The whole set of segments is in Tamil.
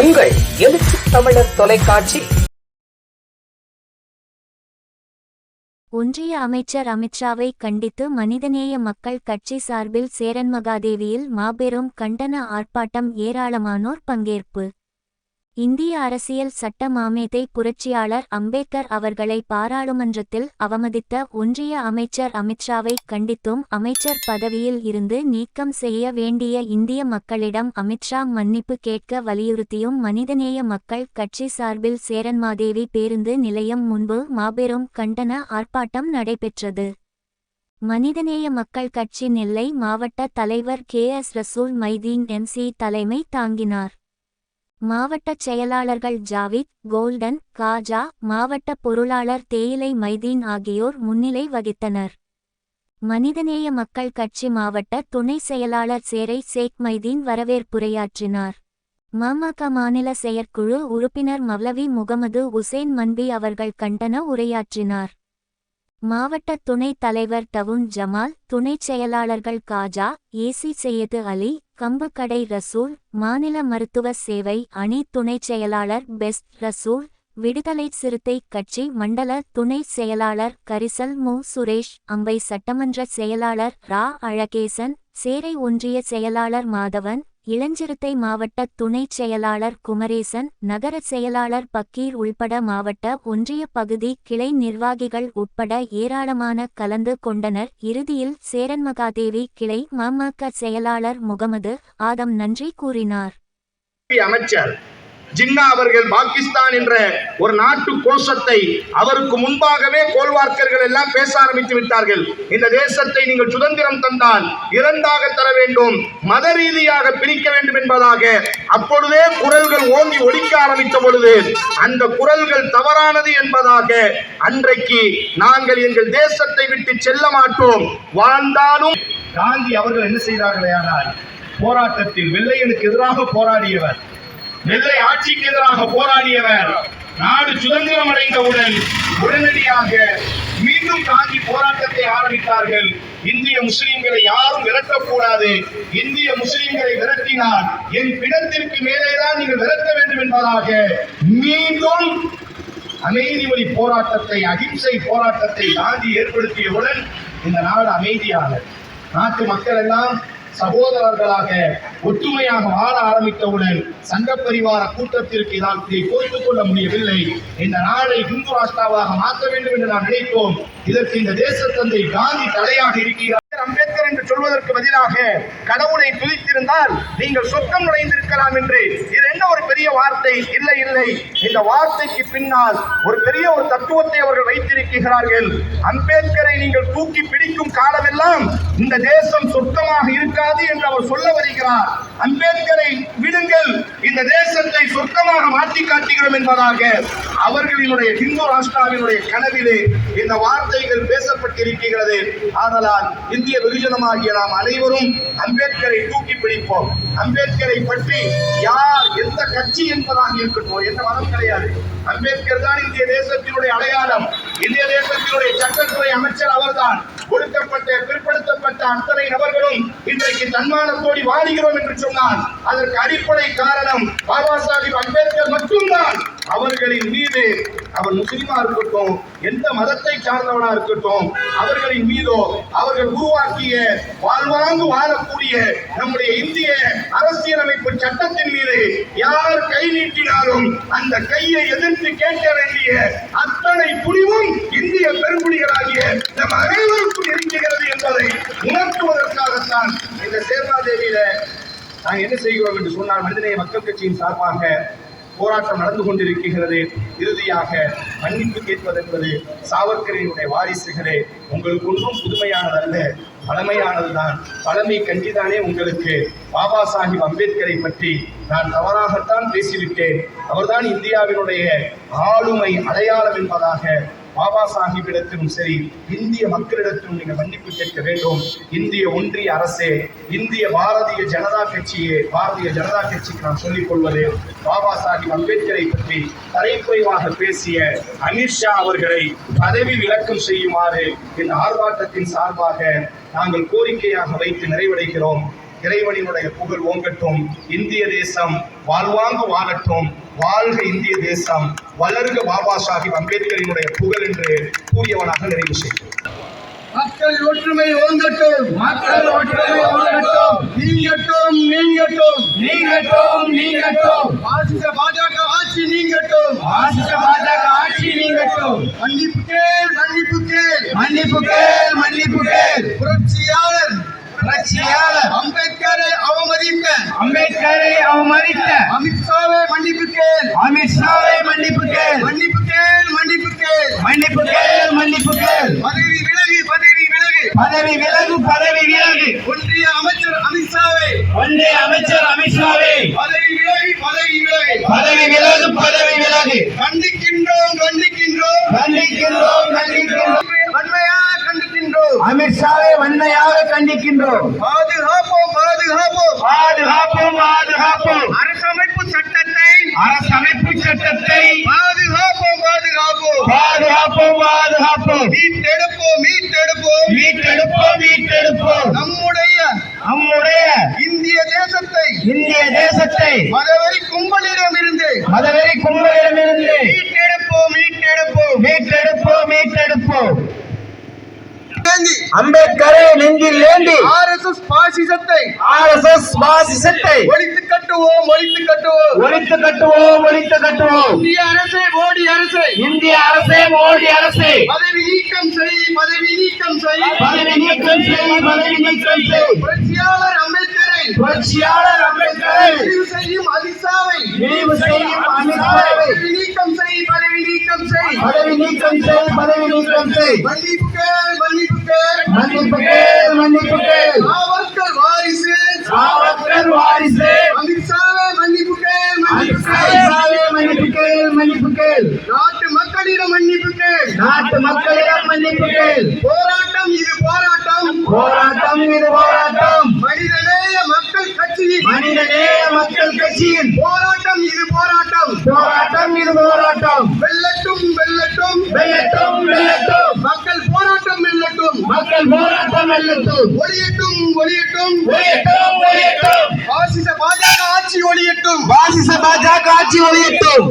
உங்கள் எழுச்சி தமிழர் தொலைக்காட்சி. ஒன்றிய அமைச்சர் அமித்ஷாவை கண்டித்து மனிதநேய மக்கள் கட்சி சார்பில் சேரன்மகாதேவியில் மாபெரும் கண்டன ஆர்ப்பாட்டம் ஏராளமானோர் பங்கேற்பு. இந்திய அரசியல் சட்ட மாமேதை புரட்சியாளர் அம்பேத்கர் அவர்களை பாராளுமன்றத்தில் அவமதித்த ஒன்றிய அமைச்சர் அமித்ஷாவை கண்டித்தும் அமைச்சர் பதவியில் இருந்து நீக்கம் செய்ய வேண்டிய இந்திய மக்களிடம் அமித்ஷா மன்னிப்பு கேட்க வலியுறுத்தியும் மனிதநேய மக்கள் கட்சி சார்பில் சேரன்மாதேவி பேருந்து நிலையம் முன்பு மாபெரும் கண்டன ஆர்ப்பாட்டம் நடைபெற்றது. மனிதநேய மக்கள் கட்சி நெல்லை மாவட்ட தலைவர் K S Rasool Mydeen MC தலைமை தாங்கினார். மாவட்டச் செயலாளர்கள் ஜாவித் கோல்டன் காஜா மாவட்ட பொருளாளர் தேயிலை மைதீன் ஆகியோர் முன்னிலை வகித்தனர். மனிதநேய மக்கள் கட்சி மாவட்ட துணை செயலாளர் சேரை சேக் மைதீன் வரவேற்புரையாற்றினார். மமக மாநில செயற்குழு உறுப்பினர் மவ்லவி முகமது உசேன் மன்பி அவர்கள் கண்டன உரையாற்றினார். மாவட்ட துணைத் தலைவர் டவுன் ஜமால் துணைச் செயலாளர்கள் காஜா ஏசி செய்யது அலி கம்புக்கடை ரசூல் மாநில மருத்துவ சேவை அணி துணைச் செயலாளர் பெஸ்ட் ரசூல் விடுதலை சிறுத்தை கட்சி மண்டல துணை செயலாளர் கரிசல் மு. சுரேஷ் அம்பை சட்டமன்ற செயலாளர் ரா. அழகேசன் சேரை ஒன்றிய செயலாளர் மாதவன் இளஞ்சிறுத்தை மாவட்ட துணைச் செயலாளர் குமரேசன் நகர செயலாளர் பக்கீர் உள்பட மாவட்ட ஒன்றிய பகுதி கிளை நிர்வாகிகள் உட்பட ஏராளமான கலந்து கொண்டனர். இறுதியில் சேரன்மகாதேவி கிளை மமக செயலாளர் முகமது ஆதம் நன்றி கூறினார். அமைச்சர் ஜின்னா அவர்கள் பாகிஸ்தான் என்ற ஒரு நாட்டு கோஷத்தை அவருக்கு முன்பாகவே கோல்வார்க்கர்கள் எல்லாம் பேச ஆரம்பித்து விட்டார்கள். இந்த தேசத்தை நீங்கள் சுதந்திரம் தந்தால் இரண்டாக தர வேண்டும் மத ரீதியாக பிரிக்க வேண்டும் என்பதாக. அப்பொழுதே குரல்கள் ஓங்கி ஒலிக்க ஆரம்பித்த பொழுது அந்த குரல்கள் தவறானது என்பதாக அன்றைக்கு நாங்கள் எங்கள் தேசத்தை விட்டு செல்ல மாட்டோம். வாழ்ந்தாலும் காந்தி அவர்கள் என்ன செய்தார்களே ஆனால் போராட்டத்தில் வெள்ளையனுக்கு எதிராக போராடியவர். நெல்லை ஆட்சிக்கு எதிராக போராடியவர். நாடு சுதந்திரம் அடைந்தவுடன் உடனடியாக மீண்டும் காந்தி போராட்டத்தை ஆரம்பித்தார்கள். இந்திய முஸ்லிம்களை யாரும் விரட்டக்கூடாது. இந்திய முஸ்லிம்களை விரட்டினால் என் பிணத்திற்கு மேலேதான் நீங்கள் விரட்ட வேண்டும் என்பதாக மீண்டும் அமைதி வழி போராட்டத்தை அகிம்சை போராட்டத்தை காந்தி ஏற்படுத்தியவுடன் இந்த நாடு அமைதியாக நாட்டு மக்கள் எல்லாம் சகோதரர்களாக ஒற்றுமையாக வாழ ஆரம்பித்தவுடன் சங்க பரிவார கூட்டத்திற்கு இதால் இதை பொறுத்துக் கொள்ள முடியவில்லை. இந்த நாளை இந்து ராஷ்டிராவாக மாற்ற வேண்டும் என்று நாம் நினைத்தோம். இதற்கு இந்த தேச தந்தை காந்தி தடையாக இருக்கிறார். அம்பேத்கர் என்று சொல்வதற்கு பதிலாக கடவுளை துதித்திருந்தால் நீங்கள் சொர்க்கம் நுழைந்திருக்கலாம் என்று இது என்ன ஒரு பெரிய வார்த்தை இல்லை இல்லை. இந்த வார்த்தைக்கு பின்னால் ஒரு பெரிய ஒரு தத்துவத்தை அவர்கள் வைத்திருக்கிறார்கள். அம்பேத்கரை நீங்கள் தூக்கி பிடிக்கும் காலமெல்லாம் இந்த தேசம் சொர்க்கமாக இருக்காது என்று அவர் சொல்ல வருகிறார். அம்பேத்கரை விடுங்கள் இந்த தேசத்தை சொர்க்கமாக மாற்றி காட்டுகிறோம் என்பதாக. அவர்களினுடைய ஹிந்து ராஷ்டிராவினுடைய கனவிலே இந்த வார்த்தைகள் பேசப்பட்டிருக்கிறது ஆதலால் இந்திய வெகுஜனமாகிய நாம் அனைவரும் அம்பேத்கரை தூக்கி பிடிப்போம். அம்பேத்கரை பற்றி யார் எந்த கட்சி என்பதாக இருக்கட்டும் எந்த மதம் கிடையாது. அம்பேத்கர் தான் இந்திய தேசத்தினுடைய அடையாளம். இந்திய தேசத்தினுடைய சட்டத்துறை அமைச்சர் அவர்தான். ஒடுக்கப்பட்ட பிற்படுத்தப்பட்ட அத்தனை நபர்களும் இன்றைக்கு தன்மானத்தோடி வாழ்கிறோம் என்று சொன்னால் அதற்கு அடிப்படை காரணம் பாபா சாஹிப் அம்பேத்கர் மட்டும் அவர்களின் மீது அவன் முஸ்லீமா இருக்கட்டும் எந்த மதத்தை சார்ந்தவனா இருக்கட்டும் அவர்களின் மீதோ அவர்கள் உருவாக்கிய வாழ்வாங்கு வாழக்கூடிய நம்முடைய இந்திய அரசியலமைப்பு சட்டத்தின் மீது யார் கை நீட்டினாலும் அந்த கையை எதிர்த்து கேட்க வேண்டிய அத்தனை துணிவும் இந்திய பெருங்குடிகளாகிய நம் அனைவருக்கும் இருக்கிறது என்பதை உணர்த்துவதற்காகத்தான் இந்த சேர்மாதேவியில நாங்கள் என்ன செய்கிறோம் என்று சொன்னால் மனிதநேய மக்கள் கட்சியின் சார்பாக போராட்டம் நடந்து கொண்டிருக்கிறது இறுதியாக மன்னிப்பு கேட்பது என்பது சாவர்கரினுடைய வாரிசுகளே உங்களுக்கு ஒன்றும் புதுமையானதல்ல பழமையானதுதான். பழமை கஞ்சிதானே உங்களுக்கு. பாபா சாஹிப் அம்பேத்கரை பற்றி நான் தவறாகத்தான் பேசிவிட்டேன். அவர்தான் இந்தியாவினுடைய ஆளுமை அடையாளம் என்பதாக பாபா சாஹிப்பிடத்திலும் சரி இந்திய மக்களிடத்திலும் நீங்கள் மன்னிப்பு கேட்க வேண்டும். இந்திய ஒன்றிய அரசே இந்திய பாரதிய ஜனதா கட்சியே பாரதிய ஜனதா கட்சிக்கு நான் சொல்லிக் கொள்வது பாபா சாஹிப் அம்பேத்கரை பற்றி தரைக்குறைவாக பேசிய அமித்ஷா அவர்களை பதவி விலக்கம் செய்யுமாறு இந்த ஆர்ப்பாட்டத்தின் சார்பாக நாங்கள் கோரிக்கையாக வைத்து நிறைவடைகிறோம். இறைவனினுடைய புகழ் ஓங்கட்டும். இந்திய தேசம் வாழ்வாங்கு வாழட்டும். வாழ்க இந்திய தேசம். வளர்க பாபா சாஹிப் அம்பேத்கரினுடைய புகழ் என்று கூறியவனாக நிறைவு செய்கிறேன். மக்கள் ஒற்றுமை ஓங்கட்டும். மக்கள் ஒற்றுமை ஓங்கட்டும். நீங்கட்டும் நீங்கட்டும். நீங்கட்டும் நீங்கட்டும். பாசிச பாஜக ஆட்சி நீங்கட்டும். பாசிச பாஜக ஆட்சி நீங்கட்டும். மன்னிப்பு கேள் மன்னிப்பு கேள். மன்னிப்பு கேள் மன்னிப்பு கேள். புரட்சியாளர் அம்பேத்கரை அவமதித்த அம்பேத்கரை அவமதித்த. அமித்ஷாவை மன்னிப்பு கேள். அமித்ஷாவை மன்னிப்பு கேள். மன்னிப்பு கேள் மன்னிப்பு கேள். மன்னிப்பு கேள் மன்னிப்பு கேள். பதவி விலகு பதவி விலகு. பதவி விலகு பதவி விலகு. ஒன்றிய அமைச்சர் அமித்ஷாவை. ஒன்றிய அமைச்சர் அமித்ஷாவை. பதவி விலகு பதவி விலகு. பதவி விலகு பதவி விலகு. கண்டிக்கின்றோம் கண்டிக்கின்றோம். கண்டிக்கின்றோம் கண்டிக்கின்றோம். வன்மையாக கண்டிக்கின்றோம். அமித்ஷாவை வன்மையாக கண்டிக்கின்றோம் பாதுகாப்போம் பாதுகாப்போம். பாதுகாப்போம் பாதுகாப்போம். அரசமைப்பு சட்டத்தை அரசமைப்பு சட்டத்தை பாதுகாப்போம் பாதுகாப்போம். பாதுகாப்போம் பாதுகாப்போம். மீட்டெடுப்போம் மீட்டெடுப்போம். மீட்டெடுப்போம் மீட்டெடுப்போம். நம்முடைய நம்முடைய இந்திய தேசத்தை இந்திய தேசத்தை மதவெறி கும்பலிடமிருந்து மதவெறி கும்பலிடமிருந்து மீட்டெடுப்போம் மீட்டெடுப்போம் மீட்டெடுப்போம். மீட்டெடுப்போம். அம்பேத்கரை நெஞ்சில் ஏந்தி ஆர் எஸ் எஸ் பாசிசத்தை ஆர் எஸ் எஸ் பாசிசத்தை ஒழித்து கட்டுவோம் ஒழித்து கட்டுவோம். ஒழித்து கட்டுவோம் ஒழித்து கட்டுவோம். இந்திய அரசே மோடி அரசே. இந்திய அரசே மோடி அரசே. பதவி நீக்கம் செய் பதவி நீக்கம் செய். பதவி நீக்கம் செய் பதவி நீக்கம் செய். புரட்சியாளர் அம்பேத்கரை. புரட்சியாளர் அம்பேத்கரை. முடிவு செய்யும் அமித்ஷாவை நினைவு செய்யும் அமித்ஷாவை நீக்கம் செய் பதவி நீக்கம் செய் மன்னிப்பு மன்னிப்பு மன்னிப்பு மன்னிப்பு சாவர்கர் வாரிசு. சாவர்கர் வாரிசு. அமித்ஷாவை மன்னிப்பு அமித்ஷாவே மன்னிப்பு மன்னிப்பு நாட்டு மக்களிடம் மன்னிப்பு நாட்டு மக்களிடம் மன்னிப்பு மக்கள் போராட்டம் வெல்லட்டும் ஒளியட்டும் ஒளியட்டும். ஒழியட்டும் ஒழியட்டும் பாசிச பாஜக ஆட்சி ஒளியட்டும். பாசிச பாஜக ஆட்சி ஒழியட்டும்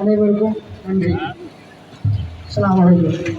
அனைவருக்கும் நன்றி. அஸ்ஸலாமு அலைக்கும்.